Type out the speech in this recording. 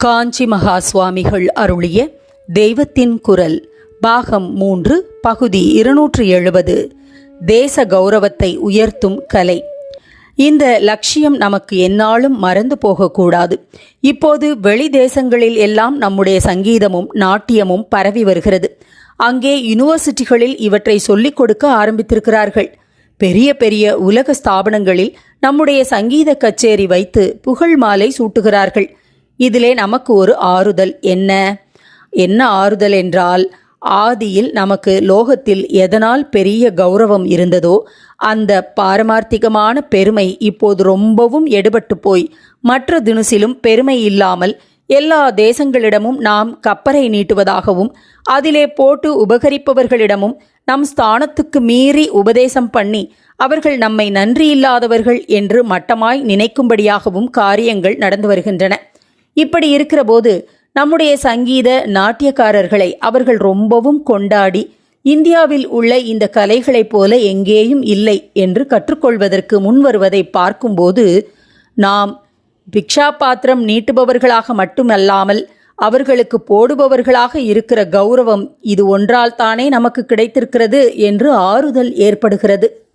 காஞ்சி மகா சுவாமிகள் அருளிய தெய்வத்தின் குரல் பாகம் மூன்று பகுதி இருநூற்று எழுபது தேச கௌரவத்தை உயர்த்தும் கலை. இந்த லட்சியம் நமக்கு என்னாலும் மறந்து போகக்கூடாது. இப்போது வெளி தேசங்களில் எல்லாம் நம்முடைய சங்கீதமும் நாட்டியமும் பரவி வருகிறது. அங்கே யுனிவர்சிட்டிகளில் இவற்றை சொல்லிக் கொடுக்க ஆரம்பித்திருக்கிறார்கள். பெரிய பெரிய உலக ஸ்தாபனங்களில் நம்முடைய சங்கீத கச்சேரி வைத்து புகழ் மாலை சூட்டுகிறார்கள். இதிலே நமக்கு ஒரு ஆறுதல் என்ன? என்ன ஆறுதல் என்றால் ஆதியில் நமக்கு லோகத்தில் எதனால் பெரிய கௌரவம் இருந்ததோ அந்த பாரமார்த்திகமான பெருமை இப்போது ரொம்பவும் எடுபட்டு போய் மற்ற தினுசிலும் பெருமை இல்லாமல் எல்லா தேசங்களிடமும் நாம் கப்பரை நீட்டுவதாகவும் அதிலே போட்டு உபகரிப்பவர்களிடமும் நம் ஸ்தானத்துக்கு மீறி உபதேசம் பண்ணி அவர்கள் நம்மை நன்றியில்லாதவர்கள் என்று மட்டமாய் நினைக்கும்படியாகவும் காரியங்கள் நடந்து வருகின்றன. இப்படி இருக்கிறபோது நம்முடைய சங்கீத நாட்டியக்காரர்களை அவர்கள் ரொம்பவும் கொண்டாடி இந்தியாவில் உள்ள இந்த கலைகளைப் போல எங்கேயும் இல்லை என்று கற்றுக்கொள்வதற்கு முன்வருவதை பார்க்கும்போது நாம் பிக்ஷா பாத்திரம் நீட்டுபவர்களாக மட்டுமல்லாமல் அவர்களுக்கு போடுபவர்களாக இருக்கிற கௌரவம் இது ஒன்றால் தானே நமக்கு கிடைத்திருக்கிறது என்று ஆறுதல் ஏற்படுகிறது.